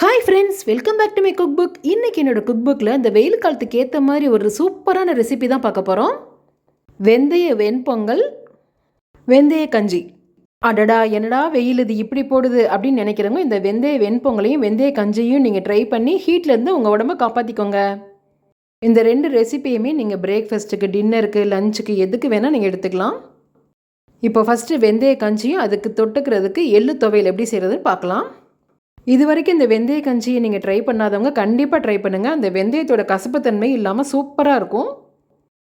Hi friends welcome back to my cook book இன்றைக்கி என்னோட cook புக்கில் இந்த வெயில் காலத்துக்கு ஏற்ற மாதிரி ஒரு சூப்பரான ரெசிபி தான் பார்க்க போகிறோம் வெந்தய வெண்பொங்கல் வெந்தய கஞ்சி. அடடா என்னடா வெயில் இது இப்படி போடுது அப்படின்னு நினைக்கிறவங்க இந்த வெந்தய வெண்பொங்கலையும் வெந்தய கஞ்சியும் நீங்கள் ட்ரை பண்ணி ஹீட்லேருந்து உங்கள் உடம்ப காப்பாற்றிக்கோங்க இந்த ரெண்டு ரெசிபியுமே நீங்கள் பிரேக்ஃபாஸ்ட்டுக்கு டின்னருக்கு லஞ்சுக்கு எதுக்கு வேணால் நீங்கள் எடுத்துக்கலாம். இப்போ ஃபஸ்ட்டு வெந்தய கஞ்சியும் அதுக்கு தொட்டுக்கிறதுக்கு எள்ளு துவையல் எப்படி செய்கிறதுன்னு பார்க்கலாம். இது வரைக்கும் இந்த வெந்தய கஞ்சியை நீங்கள் ட்ரை பண்ணாதவங்க கண்டிப்பாக ட்ரை பண்ணுங்கள் அந்த வெந்தயத்தோட கசப்புத்தன்மை இல்லாமல் சூப்பராக இருக்கும்.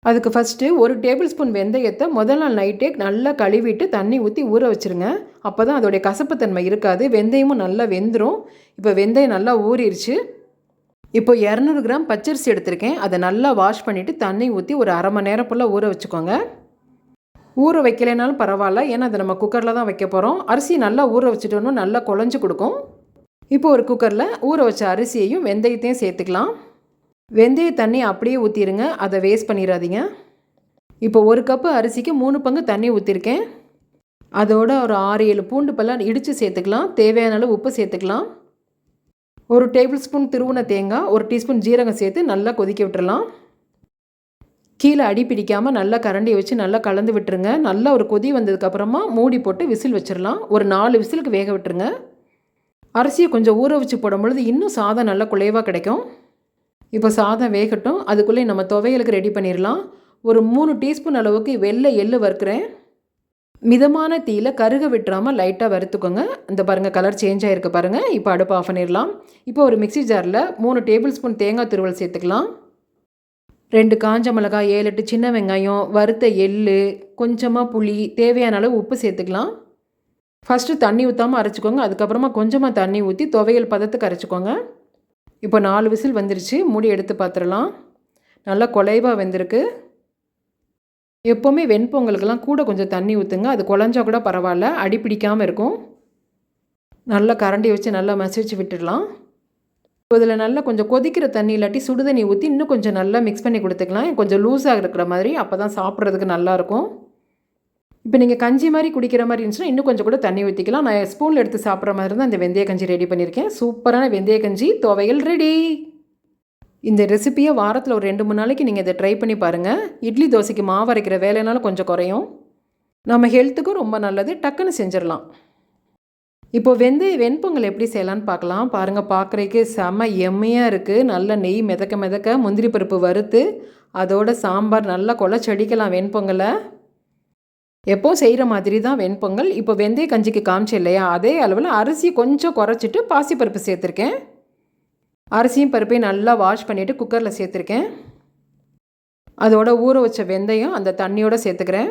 அதுக்கு ஃபஸ்ட்டு ஒரு டேபிள் ஸ்பூன் வெந்தயத்தை முதல் நாள் நைட்டே நல்லா கழுவிட்டு தண்ணி ஊற்றி ஊற வச்சுருங்க. அப்போ தான் அதோடைய கசப்புத்தன்மை இருக்காது. வெந்தயமும் நல்லா வெந்துடும் இப்போ வெந்தயம் நல்லா ஊறிடுச்சு இப்போ இரநூறு கிராம் பச்சரிசி எடுத்திருக்கேன். அதை நல்லா வாஷ் பண்ணிவிட்டு தண்ணி ஊற்றி ஒரு அரை மணி நேரம் ஃபுல்லாக ஊற வச்சுக்கோங்க. ஊற வைக்கலைனாலும் பரவாயில்ல. ஏன்னா அதை நம்ம குக்கரில் தான் வைக்க போகிறோம் அரிசி நல்லா ஊற வச்சுட்டோன்னா நல்லா குழஞ்சி கொடுக்கும். இப்போ ஒரு குக்கரில் ஊற வச்ச அரிசியையும் வெந்தயத்தையும் சேர்த்துக்கலாம். வெந்தய தண்ணி அப்படியே ஊற்றிடுங்க அதை வேஸ்ட் பண்ணிடாதீங்க இப்போ ஒரு கப்பு அரிசிக்கு மூணு பங்கு தண்ணி ஊற்றிருக்கேன் அதோட ஒரு ஆறு ஏழு பூண்டு பல்லாம் இடித்து சேர்த்துக்கலாம். தேவையான அளவு உப்பு சேர்த்துக்கலாம். ஒரு டேபிள் ஸ்பூன் திருவுண தேங்காய் ஒரு டீஸ்பூன் ஜீரகம் சேர்த்து நல்லா கொதிக்க விட்டுறலாம். கீழே அடி பிடிக்காமல் நல்லா கரண்டி வச்சு நல்லா கலந்து விட்டுருங்க. நல்லா ஒரு கொதி வந்ததுக்கப்புறமா மூடி போட்டு விசில் வச்சிடலாம் ஒரு நாலு விசிலுக்கு வேக விட்டுருங்க. அரிசியை கொஞ்சம் ஊற வச்சு போடும் பொழுது இன்னும் சாதம் நல்லா குலைவாக கிடைக்கும். இப்போ சாதம் வேகட்டும். அதுக்குள்ளே நம்ம துவையலுக்கு ரெடி பண்ணிடலாம் ஒரு மூணு டீஸ்பூன் அளவுக்கு வெள்ளை எள்ளு வறுக்கிறேன். மிதமான தீயில் கருக விட்டுறாமல் லைட்டாக வறுத்துக்கோங்க. இந்த பாருங்கள் கலர் சேஞ்ச் ஆகிருக்கு பாருங்கள் இப்போ அடுப்பு ஆஃப் பண்ணிடலாம் இப்போ ஒரு மிக்சி ஜாரில் மூணு டேபிள் ஸ்பூன் தேங்காய் துருவல் சேர்த்துக்கலாம். ரெண்டு காஞ்ச மிளகாய் ஏழு எட்டு சின்ன வெங்காயம் வறுத்த எள் கொஞ்சமாக புளி தேவையான அளவு உப்பு சேர்த்துக்கலாம். ஃபஸ்ட்டு தண்ணி ஊற்றாமல் அரைச்சிக்கோங்க. அதுக்கப்புறமா கொஞ்சமாக தண்ணி ஊற்றி துவையல் பதத்துக்கு அரைச்சிக்கோங்க. இப்போ நாலு விசில் வந்துருச்சு. மூடி எடுத்து பார்த்துடலாம் நல்லா குலைவாக வெந்திருக்கு. எப்போவுமே வெண்பொங்கலுக்கெல்லாம் கூட கொஞ்சம் தண்ணி ஊற்றுங்க அது குழஞ்சா கூட பரவாயில்ல. அடி பிடிக்காமல் இருக்கும். நல்லா கரண்டி வச்சு நல்லா மசிச்சு விட்டுடலாம். இதில் நல்லா கொஞ்சம் கொதிக்கிற தண்ணி இல்லாட்டி சுடு தண்ணி ஊற்றி இன்னும் கொஞ்சம் நல்லா மிக்ஸ் பண்ணி கொடுத்துக்கலாம். கொஞ்சம் லூஸாக இருக்கிற மாதிரி அப்போ தான் சாப்பிட்றதுக்கு நல்லாயிருக்கும் இப்போ நீங்கள் கஞ்சி மாதிரி குடிக்கிற மாதிரி இருந்துச்சுன்னா இன்னும் கொஞ்சம் கூட தண்ணி ஊற்றிக்கலாம் நான் ஸ்பூனில் எடுத்து சாப்பிட்ற மாதிரி தான் இந்த வெந்தய கஞ்சி ரெடி பண்ணியிருக்கேன். சூப்பரான வெந்தய கஞ்சி துவையல் ரெடி இந்த ரெசிப்பியை வாரத்தில் ஒரு ரெண்டு மூணு நாளைக்கு நீங்கள் இதை ட்ரை பண்ணி பாருங்கள் இட்லி தோசைக்கு மாவு அரைக்கிற வேலைனாலும் கொஞ்சம் குறையும். நம்ம ஹெல்த்துக்கும் ரொம்ப நல்லது. டக்குன்னு செஞ்சிடலாம். இப்போ வெந்தய வெண்பொங்கல் எப்படி செய்யலான்னு பார்க்கலாம். பாருங்கள் பார்க்குறதுக்கு செம எம்மையாக இருக்குது நல்ல நெய் மிதக்க மிதக்க முந்திரி பருப்பு வறுத்து அதோட சாம்பார் நல்லா கொலை செடிக்கலாம் வெண்பொங்கலை. எப்போ செய்கிற மாதிரி தான் வெண்பொங்கல். இப்போ வெந்தய கஞ்சிக்கு காமிச்சு இல்லையா? அதே அளவில் அரிசி கொஞ்சம் குறைச்சிட்டு பாசிப்பருப்பு சேர்த்துருக்கேன். அரிசியும் பருப்பையும் நல்லா வாஷ் பண்ணிவிட்டு குக்கரில் சேர்த்துருக்கேன். அதோட ஊற வச்ச வெந்தயம் அந்த தண்ணியோடு சேர்த்துக்கிறேன்.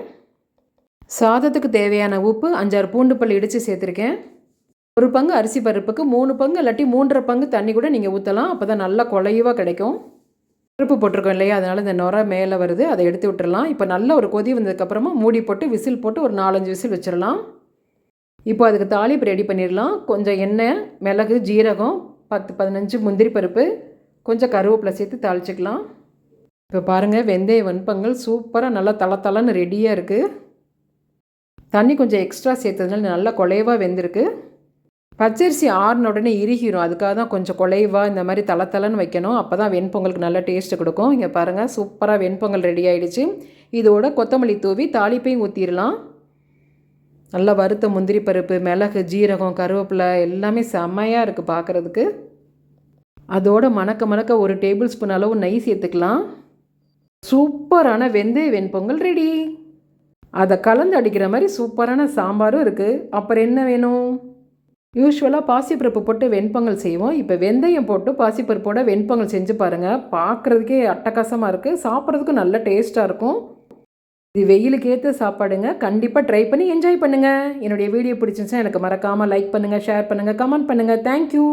சாதத்துக்கு தேவையான உப்பு அஞ்சாறு பூண்டு பல் இடித்து சேர்த்துருக்கேன். ஒரு பங்கு அரிசி பருப்புக்கு மூணு பங்கு இல்லாட்டி மூன்றரை பங்கு தண்ணி கூட நீங்கள் ஊற்றலாம் அப்போ தான் நல்லா குழைவாக கிடைக்கும். பருப்பு போட்டிருக்கோம் இல்லையா? அதனால் இந்த நுர மேலே வருது. அதை எடுத்து விட்டுறலாம். இப்போ நல்ல ஒரு கொதி வந்ததுக்கப்புறமா மூடி போட்டு விசில் போட்டு ஒரு நாலஞ்சு விசில் வச்சிடலாம். இப்போ அதுக்கு தாளிப்பு ரெடி பண்ணிடலாம். கொஞ்சம் எண்ணெய் மிளகு ஜீரகம் பத்து பதினஞ்சு முந்திரி பருப்பு கொஞ்சம் கருவேப்பிலை சேர்த்து தாளிச்சிக்கலாம். இப்போ பாருங்கள் வெந்தய வெண்பங்கள் சூப்பராக நல்லா தளத்தளன்னு ரெடியாக இருக்குது தண்ணி கொஞ்சம் எக்ஸ்ட்ரா சேர்த்ததுனால நல்லா குலைவாக வெந்திருக்கு. பச்சரிசி ஆறின உடனே இறுகிரும். அதுக்காக தான் கொஞ்சம் குலைவாக இந்த மாதிரி தலை தலைன்னு வைக்கணும். அப்போ தான் வெண்பொங்கலுக்கு நல்ல டேஸ்ட்டு கொடுக்கும். இங்கே பாருங்கள் சூப்பராக வெண்பொங்கல் ரெடி ஆகிடுச்சு இதோட கொத்தமல்லி தூவி தாளிப்பையும் ஊற்றிடலாம் நல்லா வறுத்த முந்திரி பருப்பு மிளகு ஜீரகம் கருவேப்பிலை எல்லாமே செம்மையாக இருக்குது பார்க்குறதுக்கு அதோட மணக்க மணக்க ஒரு டேபிள் ஸ்பூன் அளவு நெய் சேர்த்துக்கலாம். சூப்பரான வெந்தய வெண்பொங்கல் ரெடி அதை கலந்து அடிக்கிற மாதிரி சூப்பரான சாம்பாரும் இருக்குது அப்புறம் என்ன வேணும்? யூஸ்வலாக பாசிப்பருப்பு போட்டு வெண்பொங்கல் செய்வோம். இப்போ வெந்தயம் போட்டு பாசிப்பருப்போட வெண்பொங்கல் செஞ்சு பாருங்கள் பார்க்குறதுக்கே அட்டகாசமாக இருக்குது சாப்பிட்றதுக்கும் நல்ல டேஸ்ட்டாக இருக்கும். இது வெயிலுக்கு ஏற்ற சாப்பாடுங்க. கண்டிப்பாக ட்ரை பண்ணி என்ஜாய் பண்ணுங்கள் என்னுடைய வீடியோ பிடிச்சிருந்துச்சா எனக்கு மறக்காமல் லைக் பண்ணுங்கள் ஷேர் பண்ணுங்கள் கமெண்ட் பண்ணுங்கள் தேங்க்யூ